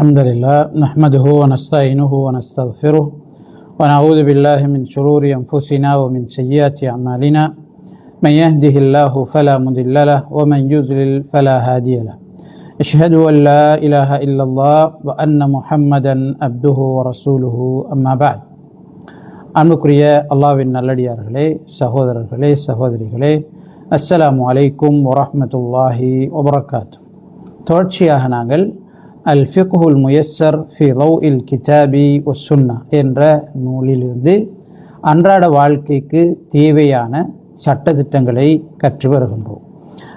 الحمد لله نحمده ونستعينه ونستغفره ونعوذ بالله من شرور أنفسنا ومن سيئات أعمالنا من يهده الله فلا مضل له ومن يضلل فلا هادي له أشهد أن لا إله إلا الله وأن محمدا عبده ورسوله أما بعد அன்புக்குரிய அல்லாவின் நல்லடியார்களே சகோதரர்களே சகோதரிகளே அஸ்ஸலாமு அலைக்கும் வரஹ்மத்துல்லாஹி வபரகாத்து தொடர்ச்சியாக நாங்கள் அல் ஃபிக்ஹுல் முயஸ்ஸர் ஃபி லவ் இல் கிதாபி சுன்னா என்ற நூலிலிருந்து அன்றாட வாழ்க்கைக்கு தேவையான சட்டத்திட்டங்களை கற்று வருகின்றோம்.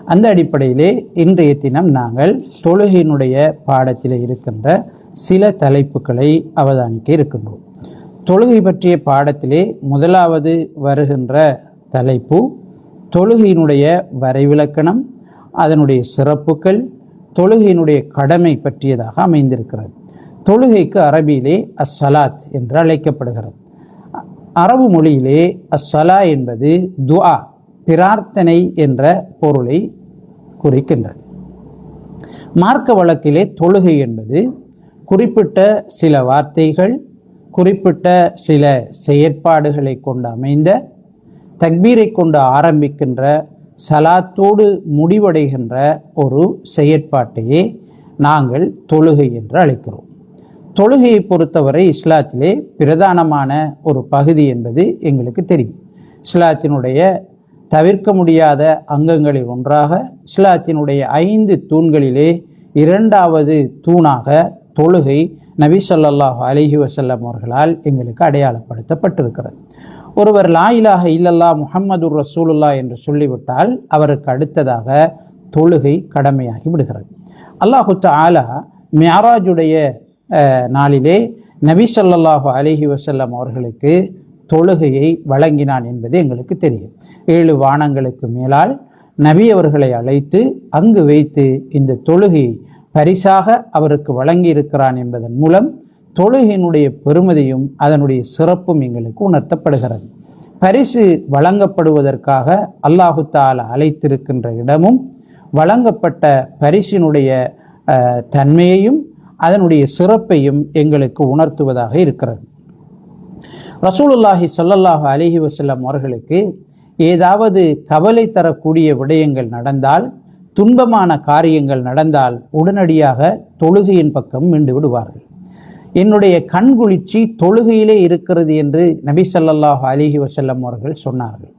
அந்த அடிப்படையிலே இன்றைய தினம் நாங்கள் தொழுகையினுடைய பாடத்தில் இருக்கின்ற சில தலைப்புகளை அவதானிக்க இருக்கின்றோம். தொழுகை பற்றிய பாடத்திலே முதலாவது வருகின்ற தலைப்பு தொழுகையினுடைய வரைவிலக்கணம் அதனுடைய சிறப்புகள் தொழுகையினுடைய கடமை பற்றியதாக அமைந்திருக்கிறது. தொழுகைக்கு அரபியிலே அஸ்ஸலாத் என்று அழைக்கப்படுகிறது. அரபு மொழியிலே அஸ்ஸலா என்பது துஆ பிரார்த்தனை என்ற பொருளை குறிக்கின்றது. மார்க்க வழக்கிலே தொழுகை என்பது குறிப்பிட்ட சில வார்த்தைகள் குறிப்பிட்ட சில செயற்பாடுகளை கொண்டு அமைந்த தக்பீரை கொண்டு ஆரம்பிக்கின்ற சலாத்தோடு முடிவடைகின்ற ஒரு செயற்பாட்டையே நாங்கள் தொழுகை என்று அழைக்கிறோம். தொழுகையை பொறுத்தவரை இஸ்லாத்திலே பிரதானமான ஒரு பகுதி என்பது எங்களுக்கு தெரியும். இஸ்லாத்தினுடைய தவிர்க்க முடியாத அங்கங்களில் ஒன்றாக இஸ்லாத்தினுடைய ஐந்து தூண்களிலே இரண்டாவது தூணாக தொழுகை நபி ஸல்லல்லாஹு அலிஹி வசல்லம் அவர்களால் எங்களுக்கு அடையாளப்படுத்தப்பட்டிருக்கிறது. ஒருவர் லா இலாஹ இல்லல்லா முஹம்மது ரசூலுல்லா என்று சொல்லிவிட்டால் அவருக்கு அடுத்ததாக தொழுகை கடமையாகி விடுகிறது. அல்லாஹு தாலா மியாராஜுடைய நாளிலே நபி சொல்லாஹு அலிஹி வசல்லம் அவர்களுக்கு தொழுகையை வழங்கினான் என்பது எங்களுக்கு தெரியும். ஏழு வானங்களுக்கு மேலால் நபி அவர்களை அழைத்து அங்கு வைத்து இந்த தொழுகையை பரிசாக அவருக்கு வழங்கி இருக்கிறான் என்பதன் மூலம் தொழுகையினுடைய பெருமதியும் அதனுடைய சிறப்பும் எங்களுக்கு உணர்த்தப்படுகிறது. பரிசு வழங்கப்படுவதற்காக அல்லாஹு அழைத்திருக்கின்ற இடமும் வழங்கப்பட்ட பரிசினுடைய தன்மையையும் அதனுடைய சிறப்பையும் எங்களுக்கு உணர்த்துவதாக இருக்கிறது. ரசூலுல்லாஹி சொல்லல்லாஹு அலிஹி வசல்லம் அவர்களுக்கு ஏதாவது கவலை தரக்கூடிய விடயங்கள் நடந்தால் துன்பமான காரியங்கள் நடந்தால் உடனடியாக தொழுகையின் பக்கம் மீண்டு விடுவார்கள். என்னுடைய கண்குளிர்ச்சி தொழுகையிலே இருக்கிறது என்று நபி ஸல்லல்லாஹு அலிஹி வசல்லம் அவர்கள் சொன்னார்கள்.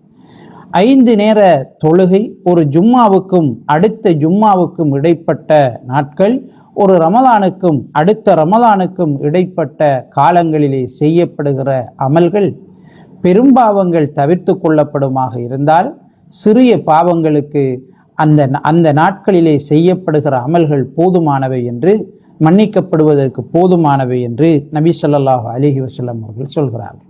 ஐந்து நேர தொழுகை ஒரு ஜும்மாவுக்கும் அடுத்த ஜும்மாவுக்கும் இடைப்பட்ட நாட்கள் ஒரு ரமலானுக்கும் அடுத்த ரமலானுக்கும் இடைப்பட்ட காலங்களிலே செய்யப்படுகிற அமல்கள் பெரும்பாவங்கள் தவிர்த்து கொள்ளப்படுமாக இருந்தால் சிறிய பாவங்களுக்கு அந்த அந்த நாட்களிலே செய்யப்படுகிற அமல்கள் போதுமானவை என்று மன்னிக்கப்படுவதற்கு போதுமானவை என்று நபி ஸல்லல்லாஹு அலிஹி வசல்லம் அவர்கள் சொல்கிறார்கள்.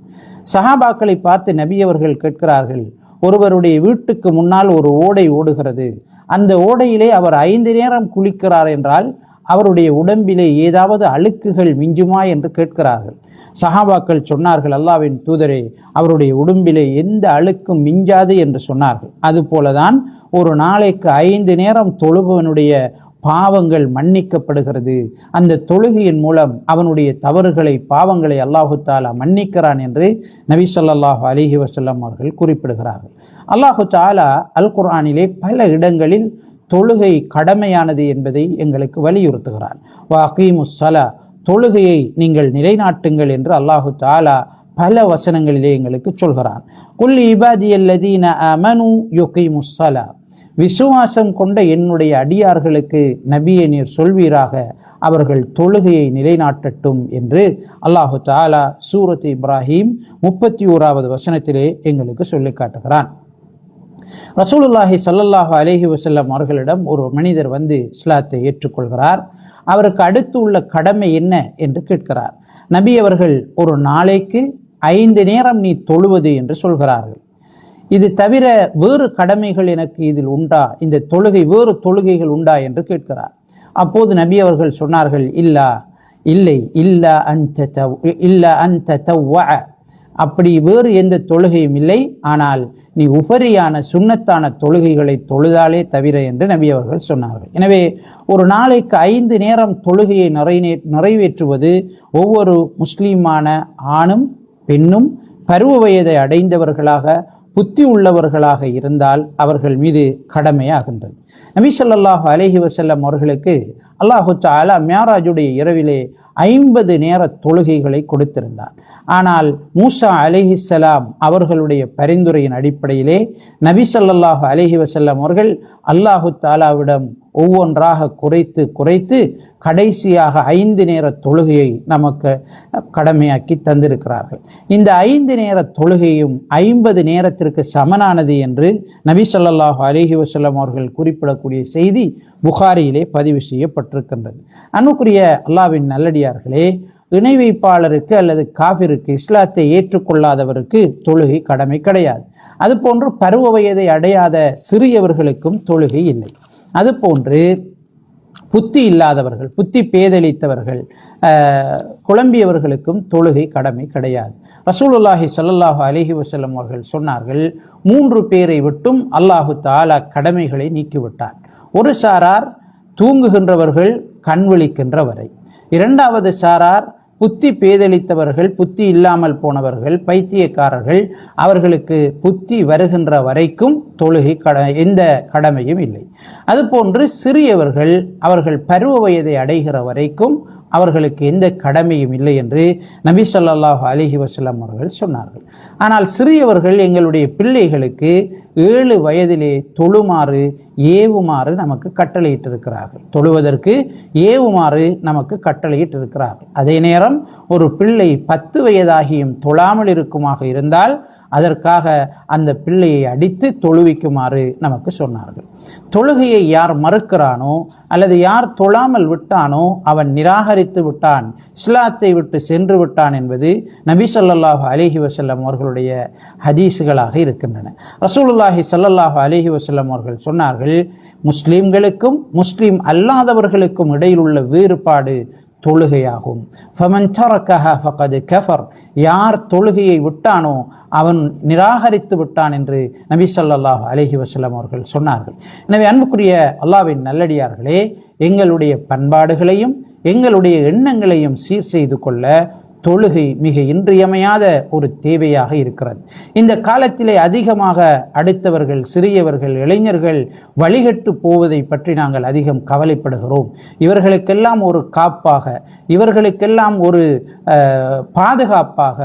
சஹாபாக்களை பார்த்து நபி அவர்கள் கேட்கிறார்கள் ஒருவருடைய வீட்டுக்கு முன்னால் ஒரு ஓடை ஓடுகிறது. அந்த ஓடையிலே அவர் ஐந்து நேரம் குளிக்கிறார் என்றால் அவருடைய உடம்பிலே ஏதாவது அழுக்குகள் மிஞ்சுமா என்று கேட்கிறார்கள். சஹாபாக்கள் சொன்னார்கள் அல்லாவின் தூதரே அவருடைய உடம்பிலே எந்த அழுக்கும் மிஞ்சாது என்று சொன்னார்கள். அதுபோலதான் ஒரு நாளைக்கு ஐந்து நேரம் தொழுபவனுடைய பாவங்கள் மன்னிக்கப்படுகிறது. அந்த தொழுகையின் மூலம் அவனுடைய தவறுகளை பாவங்களை அல்லாஹுத்தாலா மன்னிக்கிறான் என்று நபி ஸல்லல்லாஹு வசல்லம் அவர்கள் குறிப்பிடுகிறார்கள். அல்லாஹு தாலா அல் குர்ஆனிலே பல இடங்களில் தொழுகை கடமையானது என்பதை எங்களுக்கு வலியுறுத்துகிறான். வாகீமுஸ் ஸலா தொழுகையை நீங்கள் நிலைநாட்டுங்கள் என்று அல்லாஹு தாலா பல வசனங்களிலே எங்களுக்கு சொல்கிறான். குல் இபாதியல்லதீன அமனு யுகீமுஸ் ஸலா விசுவாசம் கொண்ட என்னுடைய அடியார்களுக்கு நபியை நீர் சொல்வீராக. அவர்கள் தொழுகையை நிலைநாட்டட்டும் என்று அல்லாஹு தாலா சூரத் இப்ராஹிம் முப்பத்தி ஓராவது வசனத்திலே எங்களுக்கு சொல்லி காட்டுகிறான். ரசூலுல்லாஹி சல்லல்லாஹு அலஹி வசல்லம் அவர்களிடம் ஒரு மனிதர் வந்து இஸ்லாத்தை ஏற்றுக்கொள்கிறார். அவருக்கு அடுத்து உள்ள கடமை என்ன என்று கேட்கிறார். நபி அவர்கள் ஒரு நாளைக்கு ஐந்து நேரம் நீ தொழுவது என்று சொல்கிறார்கள். இது தவிர வேறு கடமைகள் எனக்கு இதில் உண்டா? இந்த தொழுகை வேறு தொழுகைகள் உண்டா என்று கேட்கிறார். அப்போது நபி அவர்கள் சொன்னார்கள் இல்லா இல்லை இல்லா அந்த இல்லா அந்த அப்படி வேறு எந்த தொழுகையும் இல்லை. ஆனால் நீ உபரியான சுண்ணத்தான தொழுகைகளை தொழுதாலே தவிர என்று நபி அவர்கள் சொன்னார்கள். எனவே ஒரு நாளைக்கு ஐந்து நேரம் தொழுகையை நிறைவே நிறைவேற்றுவது ஒவ்வொரு முஸ்லீமான ஆணும் பெண்ணும் பருவ வயதை அடைந்தவர்களாக புத்தி உள்ளவர்களாக இருந்தால் அவர்கள் மீது கடமையாகின்றது. நபி ஸல்லல்லாஹு அலஹி வசல்லம் அவர்களுக்கு அல்லாஹு சாலா மியாராஜுடைய இரவிலே ஐம்பது நேர தொழுகைகளை கொடுத்திருந்தார். ஆனால் மூசா அலிஹிசலாம் அவர்களுடைய பரிந்துரையின் அடிப்படையிலே நபி ஸல்லல்லாஹு அலஹி வசல்லம் அவர்கள் அல்லாஹு தாலாவிடம் ஒவ்வொன்றாக குறைத்து குறைத்து கடைசியாக ஐந்து நேர தொழுகையை நமக்கு கடமையாக்கி தந்திருக்கிறார்கள். இந்த ஐந்து நேர தொழுகையும் ஐம்பது நேரத்திற்கு சமனானது என்று நபி சொல்லாஹு அலைஹி வஸல்லம் அவர்கள் குறிப்பிடக்கூடிய செய்தி புகாரியிலே பதிவு செய்யப்பட்டிருக்கின்றது. அன்புக்குரிய அல்லாவின் நல்லடியார்களே இணை வைப்பாளருக்கு அல்லது காபிருக்கு இஸ்லாத்தை ஏற்றுக்கொள்ளாதவருக்கு தொழுகை கடமை கிடையாது. அதுபோன்று பருவ வயதை அடையாத சிறியவர்களுக்கும் தொழுகை இல்லை. அதுபோன்று புத்தி இல்லாதவர்கள் புத்தி பேதளித்தவர்கள் குழம்பியவர்களுக்கும் தொழுகை கடமை கிடையாது. ரசூலுல்லாஹி சல்லாஹு அலஹி வஸல்லம் அவர்கள் சொன்னார்கள் மூன்று பேரை விட்டும் அல்லாஹு தாலா கடமைகளை நீக்கிவிட்டார் ஒரு சாரார் தூங்குகின்றவர்கள் கண் விழிக்கின்ற வரை இரண்டாவது சாரார் புத்தி பேதளித்தவர்கள் புத்தி இல்லாமல் போனவர்கள் பைத்தியக்காரர்கள் அவர்களுக்கு புத்தி வருகின்ற வரைக்கும் தொழுகை கட எந்த கடமையும் இல்லை. அதுபோன்று சிறியவர்கள் அவர்கள் பருவ வயதை அடைகிற வரைக்கும் அவர்களுக்கு எந்த கடமையும் இல்லை என்று நபி ஸல்லல்லாஹு அலிஹி வஸல்லம் அவர்கள் சொன்னார்கள். ஆனால் சிறியவர்கள் எங்களுடைய பிள்ளைகளுக்கு ஏழு வயதிலே தொழுமாறு ஏவுமாறு நமக்கு கட்டளையிட்டிருக்கிறார்கள். தொழுவதற்கு ஏவுமாறு நமக்கு கட்டளையிட்டிருக்கிறார்கள். அதே நேரம் ஒரு பிள்ளை பத்து வயதாகியும் தொழாமல் இருக்குமாக இருந்தால் அதற்காக அந்த பிள்ளையை அடித்து தொழுவிக்குமாறு நமக்கு சொன்னார்கள். தொழுகையை யார் மறுக்கிறானோ அல்லது யார் தொழாமல் விட்டானோ அவன் நிராகரித்து விட்டான் இஸ்லாத்தை விட்டு சென்று விட்டான் என்பது நபி சொல்லாஹு அலிஹி வசல்லம் அவர்களுடைய ஹதீஸுகளாக இருக்கின்றன. ரசூலுல்லாஹி ஸல்லல்லாஹு அலஹி வசல்லம் அவர்கள் சொன்னார்கள் முஸ்லீம்களுக்கும் முஸ்லீம் அல்லாதவர்களுக்கும் இடையில் உள்ள வேறுபாடு தொழுகையாகும். கஃபர். யார் தொழுகையை விட்டானோ அவன் நிராகரித்து விட்டான் என்று நபி சொல்லாஹ் அலஹி வசலம் அவர்கள் சொன்னார்கள். எனவே அன்புக்குரிய அல்லாவின் நல்லடியார்களே எங்களுடைய பண்பாடுகளையும் எங்களுடைய எண்ணங்களையும் சீர் செய்து கொள்ள தொழுகை மிக இன்றியமையாத ஒரு தேவையாக இருக்கிறது. இந்த காலத்திலே அதிகமாக அடுத்தவர்கள் சிறியவர்கள் இளைஞர்கள் வழிகட்டு போவதை பற்றி நாங்கள் அதிகம் கவலைப்படுகிறோம். இவர்களுக்கெல்லாம் ஒரு காப்பாக இவர்களுக்கெல்லாம் ஒரு பாதுகாப்பாக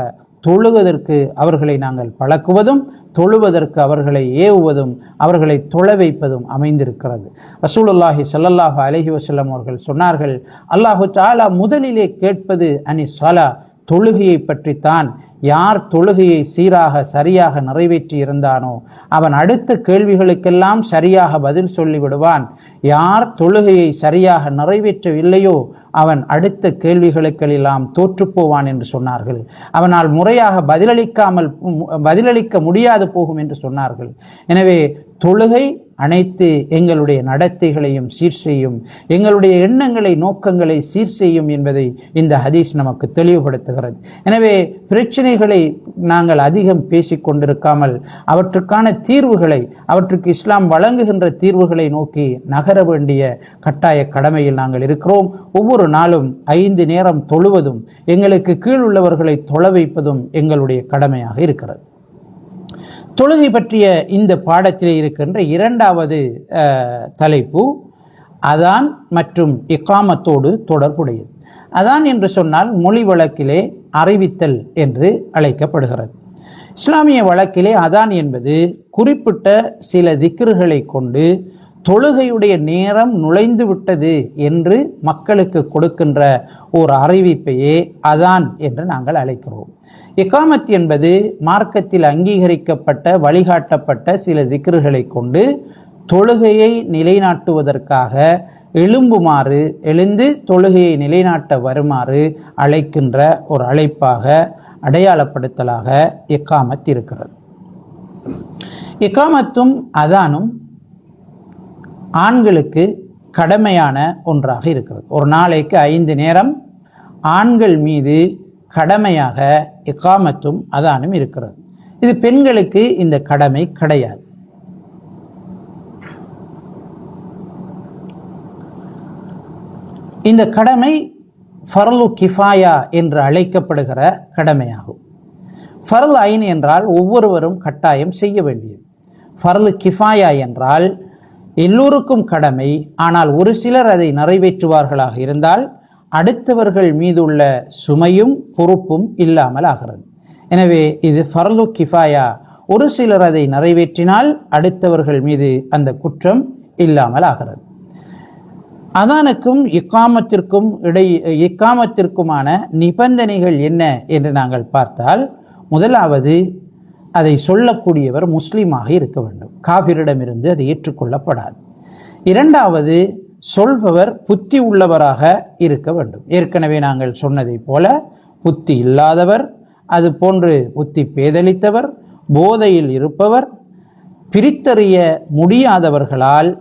தொழுவதற்கு அவர்களை நாங்கள் பழக்குவதும் தொழுவதற்கு அவர்களை ஏவுவதும் அவர்களை தொழ வைப்பதும் அமைந்திருக்கிறது. ரசூலுல்லாஹி சல்லல்லாஹு அலஹி வசல்லம் அவர்கள் சொன்னார்கள் அல்லாஹு தாலா முதலிலே கேட்பது அனி சலா தொழுகையை பற்றித்தான் யார் தொழுகையை சீராக சரியாக நிறைவேற்றி இருந்தானோ அவன் அடுத்த கேள்விகளுக்கெல்லாம் சரியாக பதில் சொல்லிவிடுவான். யார் தொழுகையை சரியாக நிறைவேற்றவில்லையோ அவன் அடுத்த கேள்விகளுக்கெல்லாம் தோற்றுப்போவான் என்று சொன்னார்கள். அவனால் முறையாக பதிலளிக்காமல் பதிலளிக்க முடியாது போகும் என்று சொன்னார்கள். எனவே தொழுகை அனைத்து எங்களுடைய நடத்தைகளையும் சீர் செய்யும் எங்களுடைய எண்ணங்களை நோக்கங்களை சீர் செய்யும் என்பதை இந்த ஹதீஸ் நமக்கு தெளிவுபடுத்துகிறது. எனவே பிரச்சனைகளை நாங்கள் அதிகம் பேசிக்கொண்டிருக்காமல் அவற்றுக்கான தீர்வுகளை அவற்றுக்கு இஸ்லாம் வழங்குகின்ற தீர்வுகளை நோக்கி நகர வேண்டிய கட்டாய கடமையில் நாங்கள் இருக்கிறோம். ஒவ்வொரு நாளும் ஐந்து நேரம் தொழுவதும் எங்களுக்கு கீழ் உள்ளவர்களை தொலை வைப்பதும் எங்களுடைய கடமையாக இருக்கிறது. தொழுகை பற்றிய இந்த பாடத்தில் இருக்கின்ற இரண்டாவது தலைப்பு அதான் மற்றும் இக்காமத்தோடு தொடர்புடையது. அதான் என்று சொன்னால் மொழி வழக்கிலே அறிவித்தல் என்று அழைக்கப்படுகிறது. இஸ்லாமிய வழக்கிலே அதான் என்பது குறிப்பிட்ட சில திக்ருகளை கொண்டு தொழுகையுடைய நேரம் நுழைந்து விட்டது என்று மக்களுக்கு கொடுக்கின்ற ஒரு அறிவிப்பையே அதான் என்று நாங்கள் அழைக்கிறோம். இக்காமத் என்பது மார்க்கத்தில் அங்கீகரிக்கப்பட்ட வழிகாட்டப்பட்ட சில திக்ருகளை கொண்டு தொழுகையை நிலைநாட்டுவதற்காக எழும்புமாறு எழுந்து தொழுகையை நிலைநாட்ட வருமாறு அழைக்கின்ற ஒரு அழைப்பாக அடையாளப்படுத்தலாக இக்காமத் இருக்கிறது. இக்காமத்தும் அதானும் ஆண்களுக்கு கடமையான ஒன்றாக இருக்கிறது. ஒரு நாளைக்கு ஐந்து நேரம் ஆண்கள் மீது கடமையாக இக்காமத்தும் அதானும் இருக்கிறது. இது பெண்களுக்கு இந்த கடமை கிடையாது. இந்த கடமை ஃபர்லு கிஃபாயா என்று அழைக்கப்படுகிற கடமையாகும். ஃபர்ல் ஐன் என்றால் ஒவ்வொருவரும் கட்டாயம் செய்ய வேண்டியது. ஃபர்லு கிஃபாயா என்றால் எல்லோருக்கும் கடமை ஆனால் ஒரு சிலர் அதை நிறைவேற்றுவார்களாக இருந்தால் அடுத்தவர்கள் மீதுள்ள சுமையும் பொறுப்பும் இல்லாமல் ஆகிறது. எனவே இது ஃபர்லு கிஃபாயா. ஒரு சிலர் அதை நிறைவேற்றினால் அடுத்தவர்கள் மீது அந்த குற்றம் இல்லாமல் ஆகிறது. அதானுக்கும் இக்காமத்திற்கும் இடை இக்காமத்திற்குமான நிபந்தனைகள் என்ன என்று நாங்கள் பார்த்தால் முதலாவது அதை சொல்லக்கூடியவர் முஸ்லீமாக இருக்க வேண்டும். காபிரிடமிருந்து அது ஏற்றுக்கொள்ளப்படாது. இரண்டாவது சொல்பவர் புத்தி உள்ளவராக இருக்க வேண்டும். ஏற்கனவே நாங்கள் சொன்னதைப் போல புத்தி இல்லாதவர் அது போன்று புத்தி பேதலித்தவர் போதையில் இருப்பவர் பிரித்தறிய முடியாதவர்களால்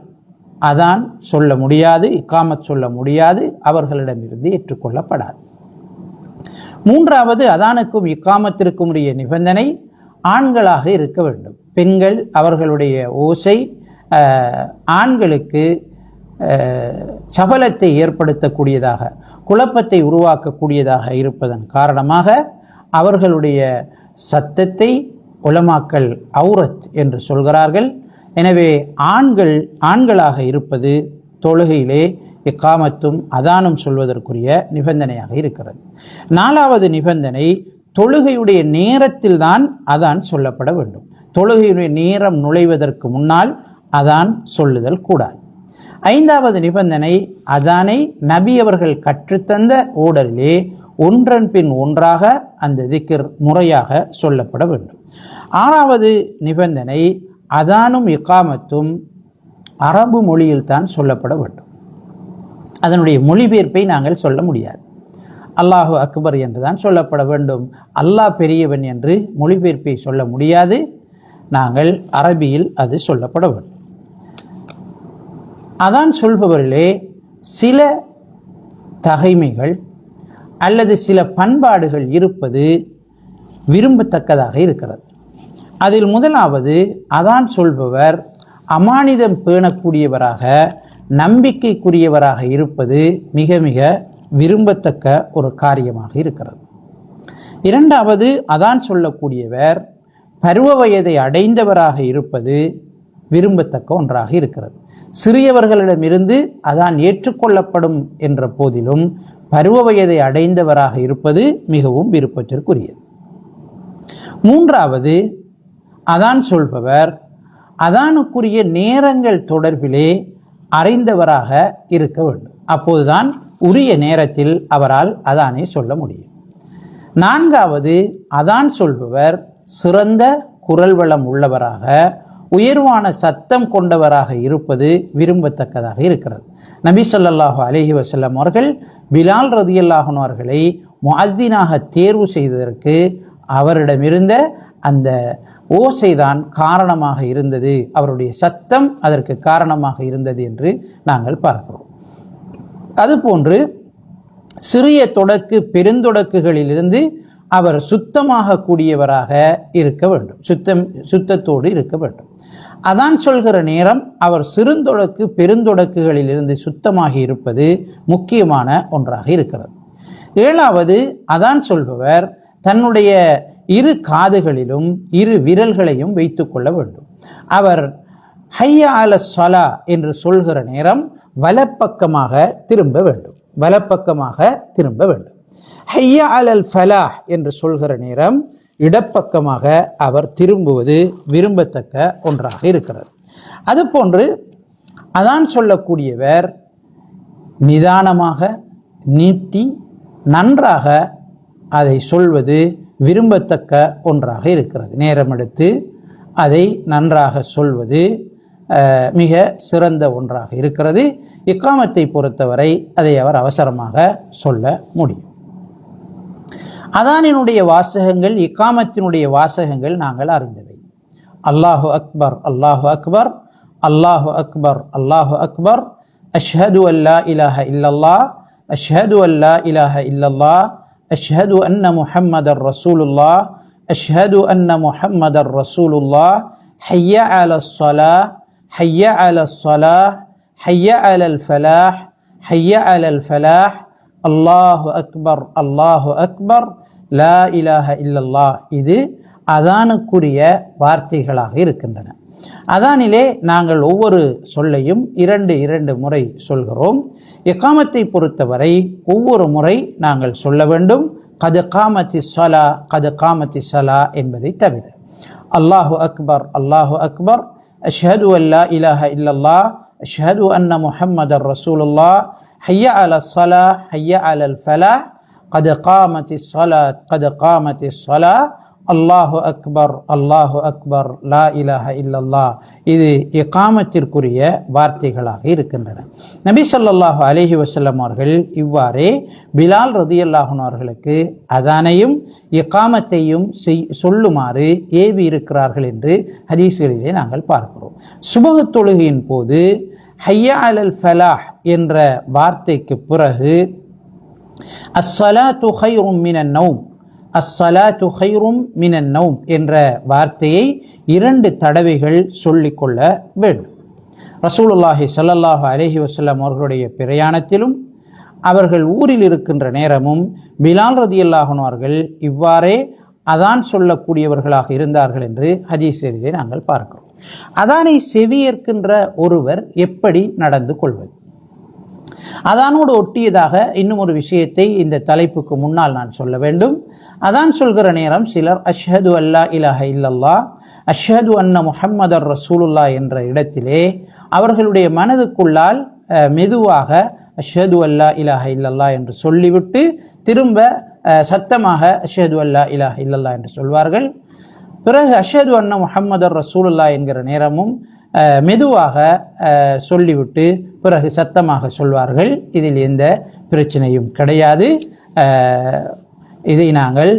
அதான் சொல்ல முடியாது இக்காமத் சொல்ல முடியாது அவர்களிடமிருந்து ஏற்றுக்கொள்ளப்படாது. மூன்றாவது அதானுக்கும் இக்காமத்திற்கும் உரிய நிபந்தனை ஆண்களாக இருக்க வேண்டும். பெண்கள் அவர்களுடைய ஓசை ஆண்களுக்கு சபலத்தை ஏற்படுத்தக்கூடியதாக குழப்பத்தை உருவாக்கக்கூடியதாக இருப்பதன் காரணமாக அவர்களுடைய சத்தத்தை உலமாக்கல் அவுரத் என்று சொல்கிறார்கள். எனவே ஆண்கள் ஆண்களாக இருப்பது தொழுகையிலே இக்காமத்தும் அதானும் சொல்வதற்குரிய நிபந்தனையாக இருக்கிறது. நாலாவது நிபந்தனை தொழுகையுடைய நேரத்தில் தான் அதான் சொல்லப்பட வேண்டும். தொழுகையுடைய நேரம் நுழைவதற்கு முன்னால் அதான் சொல்லுதல் கூடாது. ஐந்தாவது நிபந்தனை அதானை நபி அவர்கள் கற்றுத்தந்த ஓடரிலே ஒன்றன் பின் ஒன்றாக அந்த திக்கிர் முறையாக சொல்லப்பட வேண்டும். ஆறாவது நிபந்தனை அதானும் இக்காமத்தும் அரபு மொழியில் தான் சொல்லப்பட வேண்டும். அதனுடைய மொழிபெயர்ப்பை நாங்கள் சொல்ல முடியாது. அல்லாஹு அக்பர் என்று தான் சொல்லப்பட வேண்டும். அல்லாஹ் பெரியவன் என்று மொழிபெயர்ப்பை சொல்ல முடியாது. நாங்கள் அரபியில் அது சொல்லப்பட வேண்டும். அதான் சொல்பவர்களே சில தகைமைகள் அல்லது சில பண்பாடுகள் இருப்பது விரும்பத்தக்கதாக இருக்கிறது. அதில் முதலாவது அதான் சொல்பவர் அமானிதம் பேணக்கூடியவராக நம்பிக்கைக்குரியவராக இருப்பது மிக மிக விரும்பத்தக்க ஒரு காரியமாக இருக்கிறது. இரண்டாவது அதான் சொல்லக்கூடியவர் பருவ வயதை அடைந்தவராக இருப்பது விரும்பத்தக்க ஒன்றாக இருக்கிறது. சிறியவர்களிடமிருந்து அதான் ஏற்றுக்கொள்ளப்படும் என்ற போதிலும் பருவ வயதை அடைந்தவராக இருப்பது மிகவும் விருப்பத்திற்குரியது. மூன்றாவது அதான் சொல்பவர் அதானுக்குரிய நேரங்கள் தொடர்பிலே அறிந்தவராக இருக்க வேண்டும். அப்போதுதான் உரிய நேரத்தில் அவரால் அதானை சொல்ல முடியும். நான்காவது அதான் சொல்பவர் சிறந்த குரல் வளம் உள்ளவராக உயர்வான சத்தம் கொண்டவராக இருப்பது விரும்பத்தக்கதாக இருக்கிறது. நபி ஸல்லல்லாஹு அலஹி வசல்லம் அவர்கள் பிலால் ரதியல்லாஹன் அவர்களை முஅத்தினாக தேர்வு செய்ததற்கு அவரிடமிருந்த அந்த ஓசைதான் காரணமாக இருந்தது. அவருடைய சத்தம் அதற்கு காரணமாக இருந்தது என்று நாங்கள் பார்க்கிறோம். அதுபோன்று சிறிய தொடக்கு பெருந்தொடக்குகளிலிருந்து அவர் சுத்தமாக கூடியவராக இருக்க வேண்டும். சுத்தம் சுத்தத்தோடு இருக்க வேண்டும். அதான் சொல்கிற நேரம் அவர் சிறுந்தொடக்கு பெருந்தொடக்குகளிலிருந்து சுத்தமாகி இருப்பது முக்கியமான ஒன்றாக இருக்கிறது. ஏழாவது அதான் சொல்பவர் தன்னுடைய இரு காதுகளிலும் இரு விரல்களையும் வைத்துக்கொள்ள வேண்டும். அவர் ஹையா அல சலா என்று சொல்கிற நேரம் வலப்பக்கமாக திரும்ப வேண்டும். வலப்பக்கமாக திரும்ப வேண்டும். ஹையா அலல் ஃபலாஹ் என்று சொல்கிற நேரம் இடப்பக்கமாக அவர் திரும்புவது விரும்பத்தக்க ஒன்றாக இருக்கிறது. அதுபோன்று அதான் சொல்லக்கூடியவர் நிதானமாக நீட்டி நன்றாக அதை சொல்வது விரும்பத்தக்க ஒன்றாக இருக்கிறது. நேரம் எடுத்து அதை நன்றாக சொல்வது மிக சிறந்த ஒன்றாக இருக்கிறது. இக்காமத்தை பொறுத்தவரை அதை அவர் அவசரமாக சொல்ல முடியும். அதானினுடைய வாசகங்கள் இக்காமத்தினுடைய வாசகங்கள் நாங்கள் அறிந்தவை. அல்லாஹு அக்பர் அல்லாஹு அக்பர் அல்லாஹு அக்பர் அல்லாஹு அக்பர். அஷ்ஹது அல்லா இலாஹ இல்லல்லா அஷ்ஹது அல்லா இலாஹ இல்லல்லா அஷ்ஹது அன்ன முஹம்மதர் ரசூலுல்லா அஷ்ஹது அன்ன முஹம்மதர் ரசூலுல்லாஹ். ஹய்ய அல ஸலா ஹய்ய அல ஸலா ஹய்ய அலல் ஃபலாஹ் ஹய்ய அலல் ஃபலாஹ். அல்லாஹு அக்பர் அல்லாஹு அக்பர். லா இலாஹ இல்லல்லா இது அதானுக்குரிய வார்த்தைகளாக இருக்கின்றன. அதானிலே நாங்கள் ஒவ்வொரு சொல்லையும் இரண்டு இரண்டு முறை சொல்கிறோம். எக்காமத்தை பொறுத்தவரை ஒவ்வொரு முறை நாங்கள் சொல்ல வேண்டும். கது காமத்தி சலா கது காமத்தி சலா என்பதை தவிர. அல்லாஹு அக்பர் அல்லாஹு அக்பர். அஷ்ஹது அல்லா இலாஹ இல்லல்லா அஷ்ஹது அன்ன முஹம்மது ரசூலுல்லா ஹையா அல சலா ஹையா அலல் ஃபலா கது காமத்தி சலா கது காமத்தி சலா அல்லாஹு அக்பர் அல்லாஹு அக்பர் லா இலாஹ இல்லல்லா இது இக்காமத்திற்குரிய வார்த்தைகளாக இருக்கின்றன. நபி ஸல்லல்லாஹு அலஹி வசல்லம் அவர்கள் இவ்வாறே பிலால் ரதியல்லாஹன் அவர்களுக்கு அதானையும் இக்காமத்தையும் செய் சொல்லுமாறு ஏவி இருக்கிறார்கள் என்று ஹதீஸ்களிலே நாங்கள் பார்க்கிறோம். சுபக தொழுகையின் போது ஹையா அலல் ஃபலாஹ் என்ற வார்த்தைக்கு பிறகு அஸ்ஸலாத்து ஹைரும் மினன் நௌம். அஸ்ஸலாத்து ஹைரும் மினன் நௌம் என்ற வார்த்தையை இரண்டு தடவைகள் சொல்லிக்கொள்ள வேண்டும். ரசூலுல்லாஹி சல்லல்லாஹு அலஹி வசல்லம் அவர்களுடைய பிரயாணத்திலும் அவர்கள் ஊரில் இருக்கின்ற நேரமும் பிலால் ரதி அல்லாஹனார்கள் இவ்வாறே அதான் சொல்லக்கூடியவர்களாக இருந்தார்கள் என்று ஹதீஸிலே நாங்கள் பார்க்கிறோம். அதானை செவியேற்கின்ற ஒருவர் எப்படி நடந்து கொள்வது? அதானோடு ஒட்டியதாக இன்னும் ஒரு விஷயத்தை இந்த தலைப்புக்கு முன்னால் நான் சொல்ல வேண்டும். அதான் சொல்கிற நேரம் சிலர் அஷ்ஹது அல்லா இலஹ இல்லல்லா அஷ்ஹது அன்ன முஹம்மதர் ரசூலுல்லா என்ற இடத்திலே அவர்களுடைய மனதுக்குள்ளால் மெதுவாக அஷ்ஹது அல்லா இலஹ இல்லல்லா என்று சொல்லிவிட்டு திரும்ப சத்தமாக அஷ்ஹது அல்லா இலஹ இல்லல்லா என்று சொல்வார்கள். பிறகு அஷ்ஹது அன்ன முஹம்மதர் ரசூலுல்லா என்கிற நேரமும் மெதுவாக சொல்லிவிட்டு பிறகு சத்தமாக சொல்வார்கள். இதில் எந்த பிரச்சனையும் கிடையாது. இதை நாங்கள்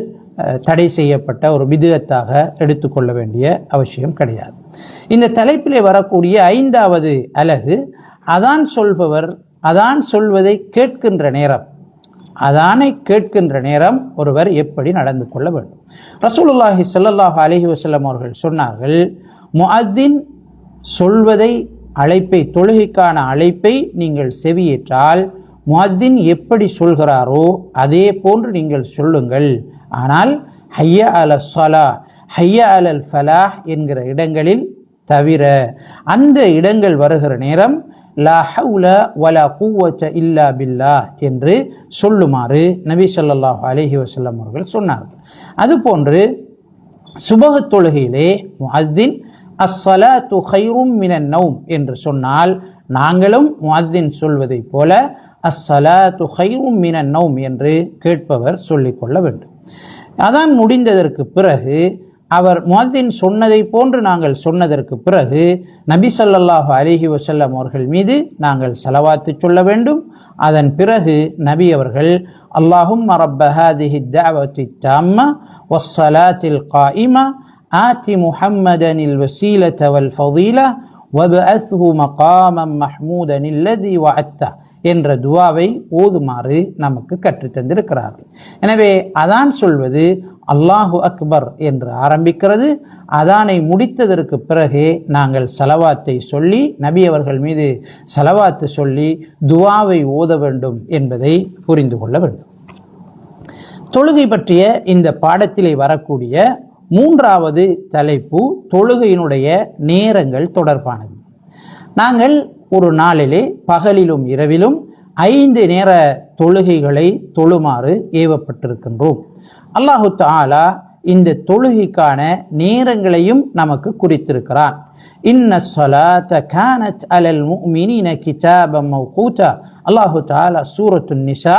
தடை செய்யப்பட்ட ஒரு விதத்தாக எடுத்துக்கொள்ள வேண்டிய அவசியம் கிடையாது. இந்த தலைப்பிலே வரக்கூடிய ஐந்தாவது அலகு அதான் சொல்பவர் அதான் சொல்வதை கேட்கின்ற நேரம். அதானை கேட்கின்ற நேரம் ஒருவர் எப்படி நடந்து கொள்ள வேண்டும்? ரசூலுல்லாஹி ஸல்லல்லாஹு அலஹி வசல்லம் அவர்கள் சொன்னார்கள் முஅத்தின் சொல்வதை அழைப்பை தொழுகைக்கான அழைப்பை நீங்கள் செவியேற்றால் முஹத்தின் எப்படி சொல்கிறாரோ அதே போன்று நீங்கள் சொல்லுங்கள். ஆனால் ஹைய அல சலா ஹைய அலல் ஃபலாஹ் என்கிற இடங்களில் தவிர அந்த இடங்கள் வருகிற நேரம் லா ஹவுல வலா குவத்த இல்லா பில்லா என்று சொல்லுமாறு நபி சொல்லாஹ் அலஹி வசல்லம் அவர்கள் சொன்னார்கள். அதுபோன்று சுபஹ தொழுகையிலே முஹத்தின் அஸ்ஸலாத்து ஹைரும் மினன் நவும் என்று சொன்னால் நாங்களும் முஅத்தின் சொல்வதைப் போல அஸ்ஸலாத்து ஹைரும் மினன் நவும் என்று கேட்பவர் சொல்லிக்கொள்ள வேண்டும். அதான் முடிந்ததற்கு பிறகு அவர் முஅத்தின் சொன்னதை போன்று நாங்கள் சொன்னதற்கு பிறகு நபி ஸல்லல்லாஹு அலிஹி வசல்லம் அவர்கள் மீது நாங்கள் செலவாத்து சொல்ல வேண்டும். அதன் பிறகு நபி அவர்கள் அல்லாஹும் ரப்ப தாவத்தி தாம்மா ஒஸ்ஸலாத்தில் காயிமா آت முஹம்மதனில் الوسيلة والفضيلة ஃபதீலா مقاما محمودا மஹ்மூதன் وعدته என்ற துவாவை ஓதுமாறு நமக்கு கற்றுத்தந்திருக்கிறார்கள் எனவே அதான் சொல்வது அல்லாஹு அக்பர் என்று ஆரம்பிக்கிறது. அதானை முடித்ததற்கு பிறகே நாங்கள் சலவாத்தை சொல்லி நபி அவர்கள் மீது சலவாத்து சொல்லி துவாவை ஓத வேண்டும் என்பதை புரிந்து கொள்ள வேண்டும். தொழுகை பற்றிய இந்த பாடத்திலே வரக்கூடிய மூன்றாவது தலைப்பு தொழுகையினுடைய நேரங்கள் தொடர்பானது. நாங்கள் ஒரு நாளிலே பகலிலும் இரவிலும் ஐந்து நேர தொழுகைகளை தொழுமாறு ஏவப்பட்டிருக்கின்றோம். அல்லாஹு தாலா இந்த தொழுகைக்கான நேரங்களையும் நமக்கு குறித்திருக்கிறான். இன்ன ஸலாத்த கானத் அலல் முஃமினீன கிதாபம் மௌகூதா அல்லாஹு தாலா சூரத்துன் நிஷா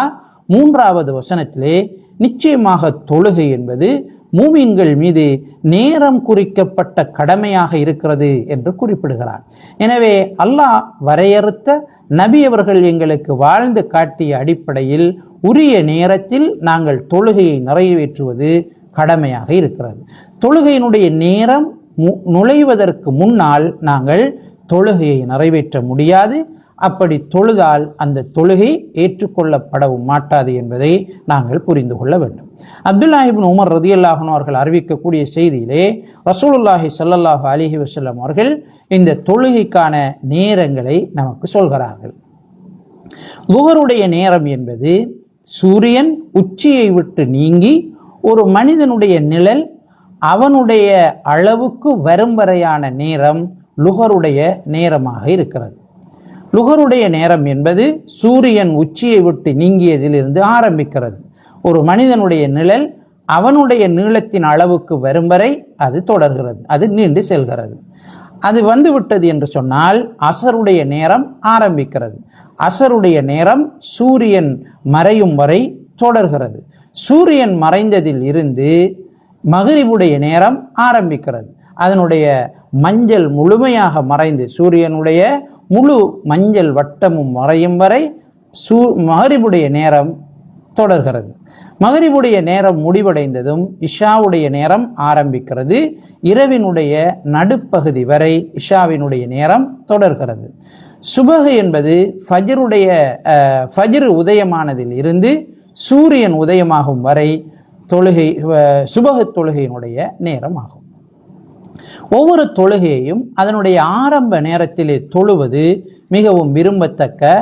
மூன்றாவது வசனத்திலே நிச்சயமாக தொழுகை என்பது மூமீன்கள் மீது நேரம் குறிக்கப்பட்ட கடமையாக இருக்கிறது என்று குறிப்பிடுகிறார். எனவே அல்லாஹ் வரையறுத்த நபி அவர்கள் எங்களுக்கு வாழ்ந்து காட்டிய அடிப்படையில் உரிய நேரத்தில் நாங்கள் தொழுகையை நிறைவேற்றுவது கடமையாக இருக்கிறது. தொழுகையினுடைய நேரம் மு- நுழைவதற்கு முன்னால் நாங்கள் தொழுகையை நிறைவேற்ற முடியாது. அப்படி தொழுதால் அந்த தொழுகை ஏற்றுக்கொள்ளப்படவும் மாட்டாது என்பதை நாங்கள் புரிந்து கொள்ள வேண்டும். அப்துல்லாஹிபின் உமர் ரதியல்லாஹன் அவர்கள் அறிவிக்கக்கூடிய செய்தியிலே ரசூலுல்லாஹி சல்லல்லாஹு அலிஹி வசல்லம் அவர்கள் இந்த தொழுகைக்கான நேரங்களை நமக்கு சொல்கிறார்கள். லுகருடைய நேரம் என்பது சூரியன் உச்சியை விட்டு நீங்கி ஒரு மனிதனுடைய நிழல் அவனுடைய அளவுக்கு வரும் வரையான நேரம் லுகருடைய நேரமாக இருக்கிறது. லுகருடைய நேரம் என்பது சூரியன் உச்சியை விட்டு நீங்கியதிலிருந்து ஆரம்பிக்கிறது. ஒரு மனிதனுடைய நிழல் அவனுடைய நீளத்தின் அளவுக்கு வரும் வரை அது தொடர்கிறது அது நீண்டு செல்கிறது. அது வந்து விட்டது என்று சொன்னால் அசருடைய நேரம் ஆரம்பிக்கிறது. அசருடைய நேரம் சூரியன் மறையும் வரை தொடர்கிறது. சூரியன் மறைந்ததில் இருந்து மகிரிவுடைய நேரம் ஆரம்பிக்கிறது. அதனுடைய மஞ்சள் முழுமையாக மறைந்து சூரியனுடைய முழு மஞ்சள் வட்டமும் மறையும் வரை சூ மகரிபுடைய நேரம் தொடர்கிறது. மகரிபுடைய நேரம் முடிவடைந்ததும் இஷாவுடைய நேரம் ஆரம்பிக்கிறது. இரவினுடைய நடுப்பகுதி வரை இஷாவினுடைய நேரம் தொடர்கிறது. சுபகு என்பது ஃபஜருடைய ஃபஜரு உதயமானதில் இருந்து சூரியன் உதயமாகும் வரை தொழுகை சுபகு தொழுகையினுடைய நேரம் ஆகும் ஒவ்வொரு தொழுகையையும் அதனுடைய ஆரம்ப நேரத்திலே தொழுவது மிகவும் விரும்பத்தக்க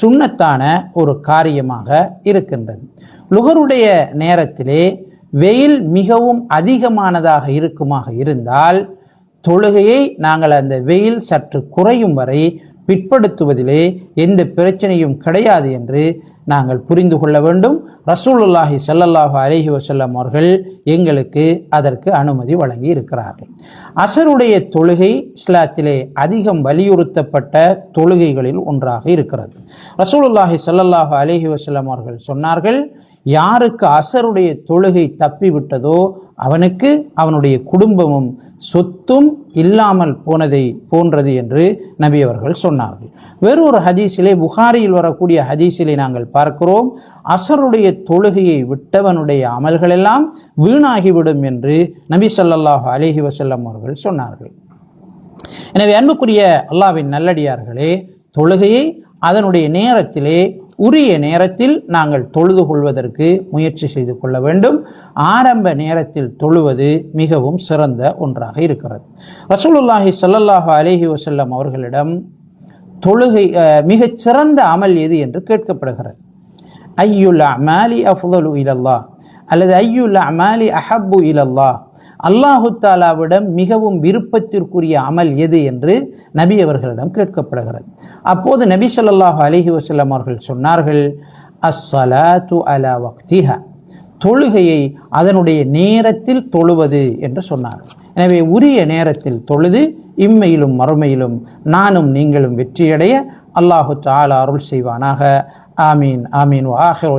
சுண்ணத்தான ஒரு காரியமாக இருக்கின்றது. லுகருடைய நேரத்திலே வெயில் மிகவும் அதிகமானதாக இருக்குமாக இருந்தால் தொழுகையை நாங்கள் அந்த வெயில் சற்று குறையும் வரை பிற்படுத்துவதிலே எந்த பிரச்சனையும் கிடையாது என்று நாங்கள் புரிந்து கொள்ள வேண்டும். ரசூலுல்லாஹி சல்லல்லாஹு அலஹி வசல்லம் அவர்கள் எங்களுக்கு அதற்கு அனுமதி வழங்கி இருக்கிறார்கள். அசருடைய தொழுகை இஸ்லாத்திலே அதிகம் வலியுறுத்தப்பட்ட தொழுகைகளில் ஒன்றாக இருக்கிறது. ரசூலுல்லாஹி சல்லல்லாஹு அலஹி வசல்லம் அவர்கள் சொன்னார்கள் யாருக்கு அசருடைய தொழுகை தப்பிவிட்டதோ அவனுக்கு அவனுடைய குடும்பமும் சொத்தும் இல்லாமல் போனதை போன்றது என்று நபி அவர்கள் சொன்னார்கள். வேறொரு ஹதீஸிலே புகாரியில் வரக்கூடிய ஹதீஸிலே நாங்கள் பார்க்கிறோம் அசருடைய தொழுகையை விட்டவனுடைய அமல்களெல்லாம் வீணாகிவிடும் என்று நபி ஸல்லல்லாஹு அலைஹி வசல்லம் அவர்கள் சொன்னார்கள். எனவே அன்புக்குரிய அல்லாவின் நல்லடியார்களே தொழுகையை அதனுடைய நேரத்திலே உரிய நேரத்தில் நாங்கள் தொழுது கொள்வதற்கு முயற்சி செய்து கொள்ள வேண்டும். ஆரம்ப நேரத்தில் தொழுவது மிகவும் சிறந்த ஒன்றாக இருக்கிறது. ரசூலுல்லாஹி சல்லல்லாஹு அலஹி வசல்லம் அவர்களிடம் தொழுகை மிகச் சிறந்த அமல் எது என்று கேட்கப்படுகிறது. ஐயுல் அமாலி அஃதலு இலல்லா அல்லது ஐயுல் அமாலி அஹப்பு இலல்லா அல்லாஹு தாலாவிடம் மிகவும் விருப்பத்திற்குரிய அமல் எது என்று நபி அவர்களிடம் கேட்கப்படுகிறது. அப்போது நபி சொல்லாஹு அலஹி வசல்லம் அவர்கள் சொன்னார்கள் அஸ்ஸலாத்து அலா வக்திஹா. தொழுகையை அதனுடைய நேரத்தில் தொழுவது என்று சொன்னார்கள் எனவே உரிய நேரத்தில் தொழுது இம்மையிலும் மறுமையிலும் நானும் நீங்களும் வெற்றியடைய அல்லாஹு தாலா அருள் செய்வானாக. ஆமீன் ஆமீன். வாஹிரு